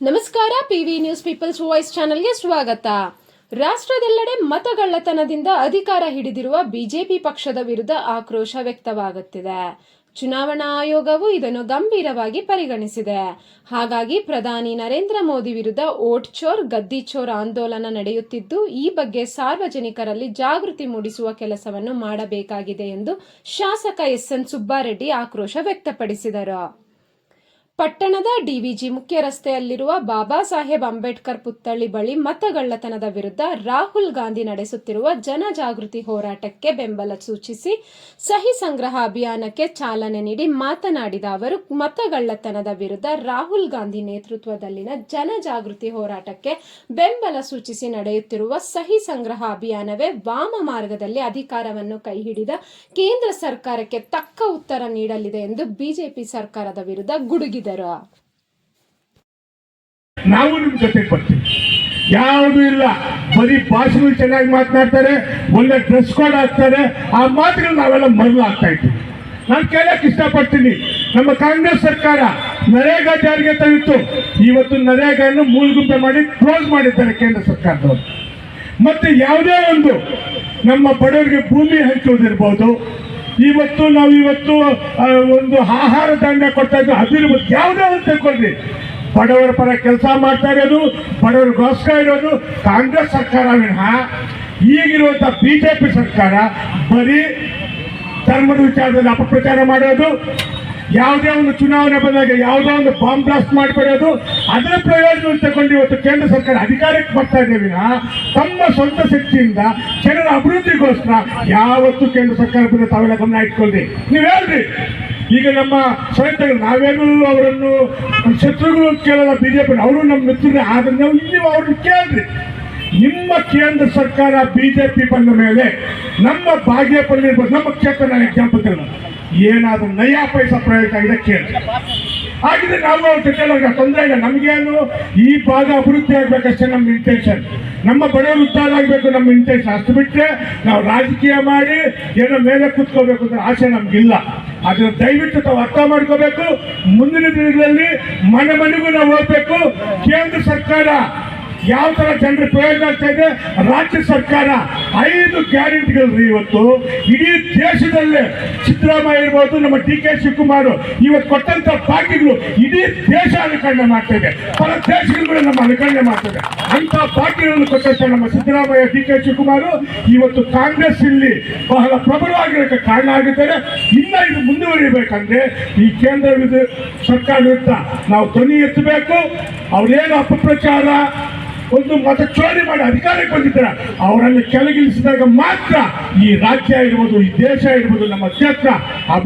ನಮಸ್ಕಾರ, PV news people's voice ಚಾನೆಲ್ಗೆ ಸ್ವಾಗತ. ರಾಷ್ಟ್ರದೆಲ್ಲೆಡೆ ಮತಗಳ್ಳತನದಿಂದ ಅಧಿಕಾರ ಹಿಡಿದಿರುವ ಬಿಜೆಪಿ ಪಕ್ಷದ ವಿರುದ್ಧ ಆಕ್ರೋಶ ವ್ಯಕ್ತವಾಗುತ್ತಿದೆ. ಚುನಾವಣಾ ಆಯೋಗವು ಇದನ್ನು ಗಂಭೀರವಾಗಿ ಪರಿಗಣಿಸಿದೆ. ಹಾಗಾಗಿ ಪ್ರಧಾನಿ ನರೇಂದ್ರ ಮೋದಿ ವಿರುದ್ಧ ಓಟ್ ಚೋರ್, ಗದ್ದಿ ಚೋರ್ ಆಂದೋಲನ ನಡೆಯುತ್ತಿದ್ದು, ಈ ಬಗ್ಗೆ ಸಾರ್ವಜನಿಕರಲ್ಲಿ ಜಾಗೃತಿ ಮೂಡಿಸುವ ಕೆಲಸವನ್ನು ಮಾಡಬೇಕಾಗಿದೆ ಎಂದು ಶಾಸಕ ಎಸ್ ಎನ್ ಸುಬ್ಬಾರೆಡ್ಡಿ ಆಕ್ರೋಶ ವ್ಯಕ್ತಪಡಿಸಿದರು. ಪಟ್ಟಣದ ಡಿವಿಜಿ ಮುಖ್ಯ ರಸ್ತೆಯಲ್ಲಿರುವ ಬಾಬಾ ಸಾಹೇಬ್ ಅಂಬೇಡ್ಕರ್ ಪುತ್ಥಳಿ ಬಳಿ ಮತಗಳ್ಳತನದ ವಿರುದ್ಧ ರಾಹುಲ್ ಗಾಂಧಿ ನಡೆಸುತ್ತಿರುವ ಜನಜಾಗೃತಿ ಹೋರಾಟಕ್ಕೆ ಬೆಂಬಲ ಸೂಚಿಸಿ ಸಹಿ ಸಂಗ್ರಹ ಅಭಿಯಾನಕ್ಕೆ ಚಾಲನೆ ನೀಡಿ ಮಾತನಾಡಿದ ಅವರು, ಮತಗಳ್ಳತನದ ವಿರುದ್ಧ ರಾಹುಲ್ ಗಾಂಧಿ ನೇತೃತ್ವದಲ್ಲಿನ ಜನಜಾಗೃತಿ ಹೋರಾಟಕ್ಕೆ ಬೆಂಬಲ ಸೂಚಿಸಿ ನಡೆಯುತ್ತಿರುವ ಸಹಿ ಸಂಗ್ರಹ ಅಭಿಯಾನವೇ ವಾಮ ಮಾರ್ಗದಲ್ಲಿ ಅಧಿಕಾರವನ್ನು ಕೈಹಿಡಿದ ಕೇಂದ್ರ ಸರ್ಕಾರಕ್ಕೆ ತಕ್ಕ ಉತ್ತರ ನೀಡಲಿದೆ ಎಂದು ಬಿಜೆಪಿ ಸರ್ಕಾರದ ವಿರುದ್ಧ ಗುಡುಗಿದರು ನಾವು ನಿಮ್ ಜೊತೆ ಬರ್ತೀವಿ. ಯಾವುದು ಇಲ್ಲ. ಬರೀ ಭಾಷೆಗಳು ಚೆನ್ನಾಗಿ ಮಾತನಾಡ್ತಾರೆ, ಒಳ್ಳೆ ಡ್ರೆಸ್ ಕೋಡ್ ಹಾಕ್ತಾರೆ, ಆ ಮಾತುಗಳು ನಾವೆಲ್ಲ ಮರಳು ಆಗ್ತಾ ಇದ್ದೀವಿ. ನಾನು ಕೇಳಕ್ ಇಷ್ಟಪಡ್ತೀನಿ. ನಮ್ಮ ಕಾಂಗ್ರೆಸ್ ಸರ್ಕಾರ ನರೇಗಾ ಜಾರಿಗೆ ತಂದಿತ್ತು. ಇವತ್ತು ನರೇಗಾನ್ನು ಮೂಲಗುಂಪೆ ಮಾಡಿ ಕ್ಲೋಸ್ ಮಾಡಿದ್ದಾರೆ ಕೇಂದ್ರ ಸರ್ಕಾರದವರು. ಮತ್ತೆ ಯಾವುದೇ ಒಂದು ನಮ್ಮ ಬಡವರಿಗೆ ಭೂಮಿ ಹಂಚುವುದಿರ್ಬೋದು ಇವತ್ತು ನಾವು ಇವತ್ತು ಒಂದು ಆಹಾರ ದಂಡ ಕೊಡ್ತಾ ಇದ್ದು ಯಾವುದೇ ಅಂತ ತಿಳ್ಕೊಳ್ರಿ. ಬಡವರ ಪರ ಕೆಲಸ ಮಾಡ್ತಾ ಇರೋದು, ಬಡವರಿಗೋಸ್ಕರ ಇರೋದು, ಕಾಂಗ್ರೆಸ್ ಸರ್ಕಾರ ವಿನಃ ಈಗಿರುವಂಥ ಬಿಜೆಪಿ ಸರ್ಕಾರ ಬರೀ ಧರ್ಮದ ವಿಚಾರದಲ್ಲಿ ಅಪಪ್ರಚಾರ ಮಾಡೋದು ಯಾವುದೇ ಒಂದು ಚುನಾವಣೆ ಬಂದಾಗ ಯಾವುದೋ ಒಂದು ಬಾಂಬ್ ಬ್ಲಾಸ್ಟ್ ಮಾಡಿಕೊಡೋದು ಅದರ ಪ್ರಯೋಜನ ತಗೊಂಡು ಇವತ್ತು ಕೇಂದ್ರ ಸರ್ಕಾರ ಅಧಿಕಾರಕ್ಕೆ ಬರ್ತಾ ಇದೆ ವಿನಃ. ತಮ್ಮ ಸ್ವಂತ ಶಕ್ತಿಯಿಂದ ಜನರ ಅಭಿವೃದ್ಧಿಗೋಸ್ಕರ ಯಾವತ್ತು ಕೇಂದ್ರ ಸರ್ಕಾರ ಬಂದ ತಾವೆಲ್ಲ ಗಮನ ಇಟ್ಕೊಳ್ಳಿ ನೀವು ಹೇಳ್ರಿ. ಈಗ ನಮ್ಮ ಸ್ವಂತ ನಾವೇನೂ ಅವರನ್ನು, ಶತ್ರುಗಳು ಅಂತ ಕೇಳಲ್ಲ, ಬಿಜೆಪಿ ಅವರು ನಮ್ಮ ಮಿತ್ರರೇ, ಆದ್ರೆ ನಾವು ನೀವು ಅವ್ರನ್ನ ಕೇಳ್ರಿ. ನಿಮ್ಮ ಕೇಂದ್ರ ಸರ್ಕಾರ ಬಿಜೆಪಿ ಬಂದ ಮೇಲೆ ನಮ್ಮ ಬಾಗೇಪಲ್ಲಿ ನಮ್ಮ ಕ್ಷೇತ್ರ ನಾನು ಎಕ್ಸಾಂಪಲ್ ತಗೊಂಡು ಏನಾದರೂ ನಯ ಪೈಸ ಪ್ರಯೋಗ ಆಗಿದೆ ಕೇಳಿ. ಹಾಗಿದ್ರೆ ನಾವು ಅವ್ರ ತೊಂದರೆ ಇಲ್ಲ. ನಮಗೇನು ಈ ಭಾಗ ಅಭಿವೃದ್ಧಿ ಆಗ್ಬೇಕಷ್ಟೇ ನಮ್ಮ ಇಂಟೆನ್ಷನ್ ನಮ್ಮ ಬಡವರು ಉದ್ದಾರ ಆಗಬೇಕು ನಮ್ಮ ಇಂಟೆನ್ಷನ್ ಅಷ್ಟು ಬಿಟ್ಟರೆ ನಾವು ರಾಜಕೀಯ ಮಾಡಿ ಏನೋ ಮೇಲೆ ಕೂತ್ಕೋಬೇಕು ಅಂತ ಆಸೆ ನಮಗಿಲ್ಲ. ಅದನ್ನು ದಯವಿಟ್ಟು ತಾವು ಅರ್ಥ ಮಾಡ್ಕೋಬೇಕು. ಮುಂದಿನ ದಿನಗಳಲ್ಲಿ ಮನೆ ಮನೆಗೂ ನಾವು ಹೋಗ್ಬೇಕು. ಕೇಂದ್ರ ಸರ್ಕಾರ ಯಾವ ತರ ಜನರು ಪ್ರಯೋಜನ ಆಗ್ತಾ ಇದೆ? ರಾಜ್ಯ ಸರ್ಕಾರ ಐದು ಗ್ಯಾರಂಟಿಗಳು ಇವತ್ತು. ಇಡೀ ದೇಶದಲ್ಲೇ ಸಿದ್ದರಾಮಯ್ಯ ಇರ್ಬೋದು, ನಮ್ಮ ಡಿ ಕೆ ಶಿವಕುಮಾರ್, ಇವತ್ತು ಕೊಟ್ಟಂತ ಪಾಕಿಗಳು ಇಡೀ ದೇಶ ಅನುಕರಣೆ ಮಾಡ್ತಾ ಇದೆ. ಪರ ದೇಶಗಳು ನಮ್ಮ ಅನುಕರಣೆ ಮಾಡ್ತದೆ ಅಂತ ಪಾಕಿಗಳನ್ನು ಕೊಟ್ಟಂತ ನಮ್ಮ ಸಿದ್ದರಾಮಯ್ಯ, ಡಿ ಕೆ ಶಿವಕುಮಾರ್, ಇವತ್ತು ಕಾಂಗ್ರೆಸ್ ಇಲ್ಲಿ ಬಹಳ ಪ್ರಬಲವಾಗಿರೋಕ್ಕೆ ಕಾರಣ ಆಗಿದ್ದಾರೆ. ಇನ್ನ ಇದು ಮುಂದುವರಿಬೇಕಂದ್ರೆ ಈ ಕೇಂದ್ರ ಸರ್ಕಾರ ವಿರುದ್ಧ ನಾವು ಧ್ವನಿ ಎತ್ತಬೇಕು. ಅವ್ರೇನು ಅಪಪ್ರಚಾರ? ಒಂದು ಮತ ಚೋರಿ ಮಾಡಿ ಅಧಿಕಾರಕ್ಕೆ ಬಂದಿದ್ದಾರೆ? ಅವರನ್ನು ಕೆಳಗಿಳಿಸಿದಾಗ ಮಾತ್ರ ಈ ರಾಜ್ಯ ಇರ್ಬೋದು, ಈ ದೇಶ ಇರ್ಬೋದು, ನಮ್ಮ ಕ್ಷೇತ್ರ ಅಭಿವೃದ್ಧಿ